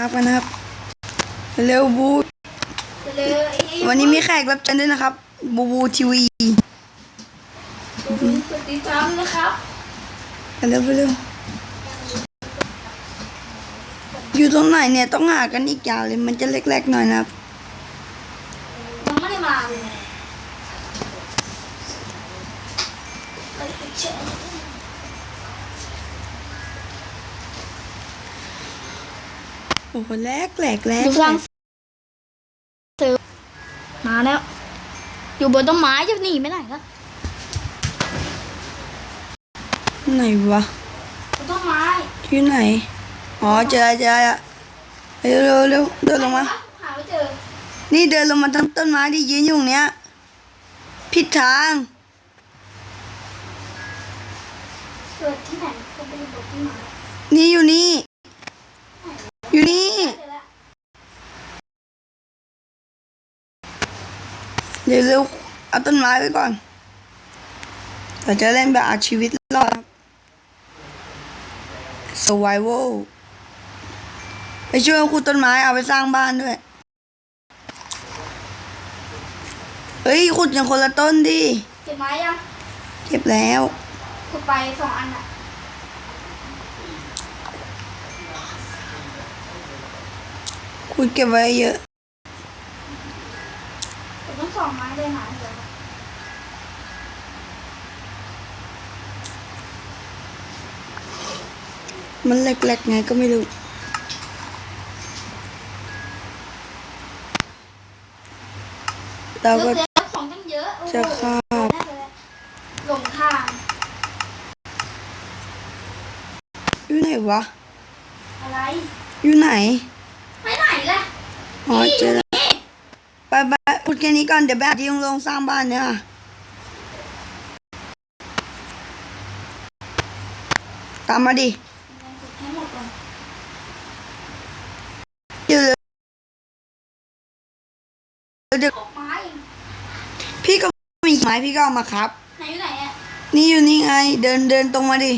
ครับกันนะครับ เร็วบูเร็วไอ้ไอ้วันนี้มีแขกรับเชิญด้วยนะครับ บูบูทีวีกดติดตามนะครับเร็วเร็วอยู่ตรงไหนเนี่ยต้องหากันอีกยาวเลยมันจะเล็กๆหน่อยนะครับยังไม่ได้มาเลยเอ้ยเชื่อ โอ้โหแรกแหลกแรกดูสร้างซื้อมาแล้ว อยู่บนต้นไม้จะหนีไม่ได้ครับไหนวะบนต้นไม้อยู่ไหนอ๋อเจอเจอละเร็วเร็วเร็วเดินลงมาหาไม่เจอนี่เดินลงมาทั้งต้นไม้ที่ยืนอยู่ตรงเนี้ยผิดทางเกิดที่ไหนก็ไปอยู่บนต้นไม้นี่อยู่นี่ อยู่นี่เจอแล้วเร็วเร็วเอาต้นไม้ไว้ก่อนเราจะเล่นแบบเอาชีวิตรอดครับ survival ไปช่วยขุดต้นไม้เอาไปสร้างบ้านด้วย เฮ้ยขุดอย่างคนละต้นดิ เก็บไม้ยัง เก็บแล้วขุดไปสองอันอะ ขุดเก็บไว้เยอะขุดต้องสองไม้เลยหาเจอมันเล็กๆไงก็ไม่รู้เราก็เจอของตั้งเยอะโอ้โหจะฆ่าได้ไปแล้วหลงทางอยู่ไหนวะ อะไร อยู่ไหนไปไหนล่ะ อ๋อนี่เจอแล้วนี่ไปไปพูดแค่นี้ก่อนเดี๋ยวแบบที่ลงสร้างบ้านเนี่ยค่ะตามมาดิขุดให้หมดก่อนเดี๋ยวเดี๋ยวออกไม้พี่ก็มีไม้พี่ก็เอามาครับ ไหนอยู่ไหนอะ นี่อยู่นี่ไง เดินเดินตรงมาดิ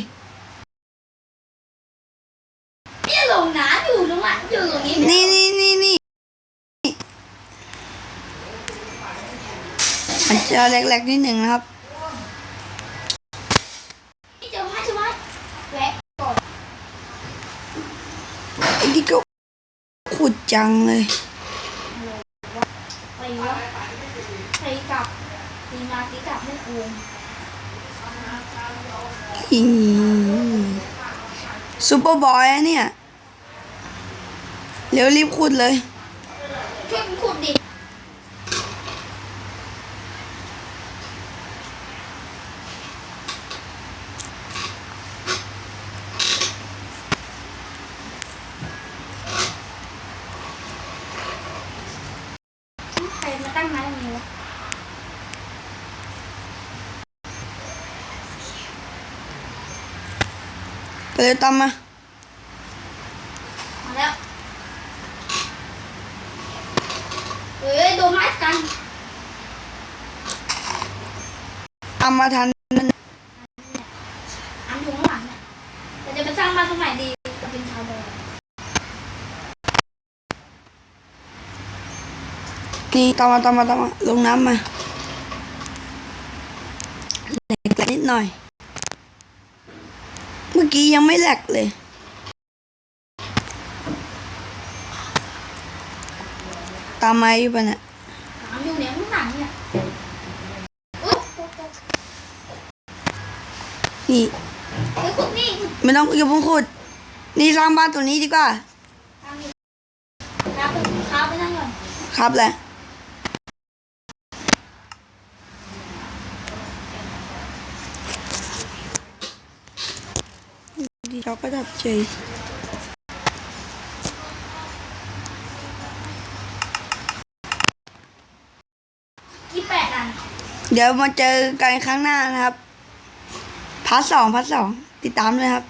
เนี่ยหลงน้ำอยู่ตรงนั้นอยู่ตรงนี้ นี่นี่นี่นี่ มันจะเล็กๆนิดหนึ่งนะครับไอ้ที่ก็ขุดจังเลยไปวะไปกลับตีมาตีกลับไม่กงอีซูเปอร์บอยเนี่ย เร็วรีบขุดเลย ช่วยขุดดิใครมาตั้งไม้ตรงนี้วะ ไป เลยตามมา มาแล้วเอ้ยโดนไม้กันตามมาทันอันอยู่ข้างหลังเนี่ยแต่จะไปสร้างบ้านตรงไหนดีจะเป็นชาวแดนนี่ตามมาตามมาตามมาลงน้ำมาแหลกนิดหน่อยเมื่อกี้ยังไม่แหลกเลย ตามมาอยู่ปะเนี่ยน้ำอยู่เนี่ยข้างหลังเนี่ยอุ๊ยนี่เฮ้ยขุดนี่ขุดไม่ต้องอย่าเพิ่งขุด นี่สร้างบ้านตัวนี้ดีกว่าทางนี้ครับไปครับไปนั่งก่อน ครับแหละดี เราก็ดับเฉยยี่แปดอันเดี๋ยวมาเจอกันครั้งหน้านะครับพาร์ทสองพาร์ทสองติดตามด้วยครับ